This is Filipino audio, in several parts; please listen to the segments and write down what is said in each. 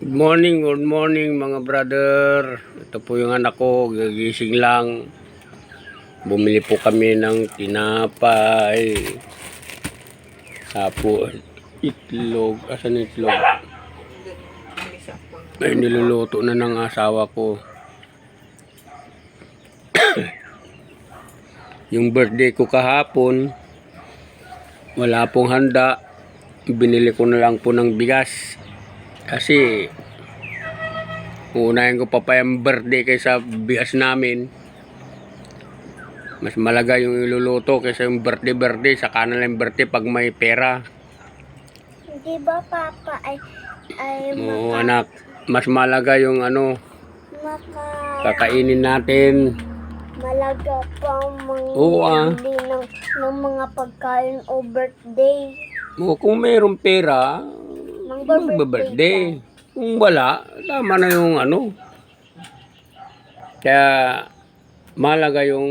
Good morning, good morning mga brother. Ito po yung anak ko, gagising lang. Bumili po kami ng tinapay. Tapos itlog. Asan itlog? Ay, niluluto na ng asawa ko. yung birthday ko kahapon, wala pong handa. Binili ko na lang po ng bigas. Kasi unahin ko pa pa yung birthday kaysa bigas namin. Mas malaga yung iluluto kaysa yung birthday birthday. Saka na lang yung birthday pag may pera. Di ba papa ay ay Oo maka, anak. Mas malaga yung ano, maka kakainin natin. malaga pang mga Oo, ah. ng, ng mga pagkain o birthday. O, kung mayroong pera, magbe-birthday. Kung wala, tama na yung ano. Kaya, malaga yung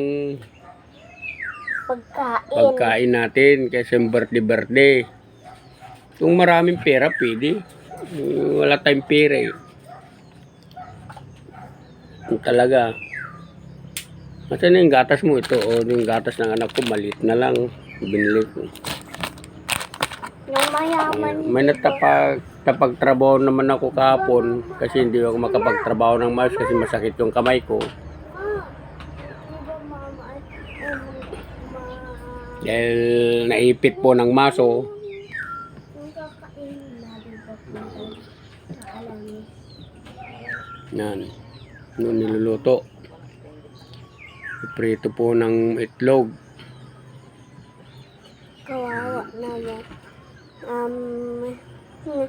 Pagkain. pagkain natin yung birthday-birthday. Kung maraming pera, pwede. Wala tayong pera eh. Yung talaga. Kasi na yung gatas mo ito? O yung gatas ng anak ko, maliit na lang. Binili ko. Yung mayaman. May natapag, tapagtrabaho naman ako kahapon kasi hindi ako makapagtrabaho ng maayos kasi masakit yung kamay ko. Ah, Dahil naipit po ng maso. Yan. Ano niluluto. Prito po ng itlog. Kawawa naman. Um, hmm,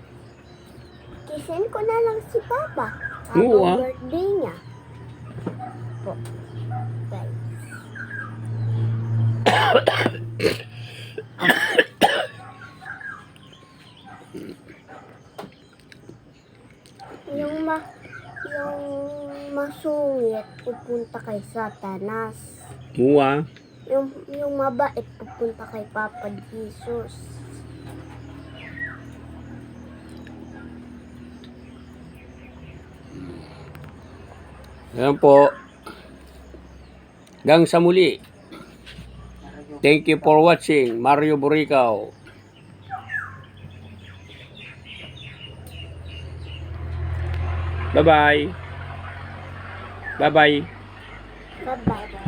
kisin ko na lang si Papa. Oo, Habang ah. birthday niya. Po. Guys. yung ma yung masungit pupunta kay Satanas. Muwa. Yung yung mabait pupunta kay Papa Jesus. Yan po. Gang sa muli. Thank you for watching. Mario Buricao. Bye-bye. Bye-bye. Bye-bye.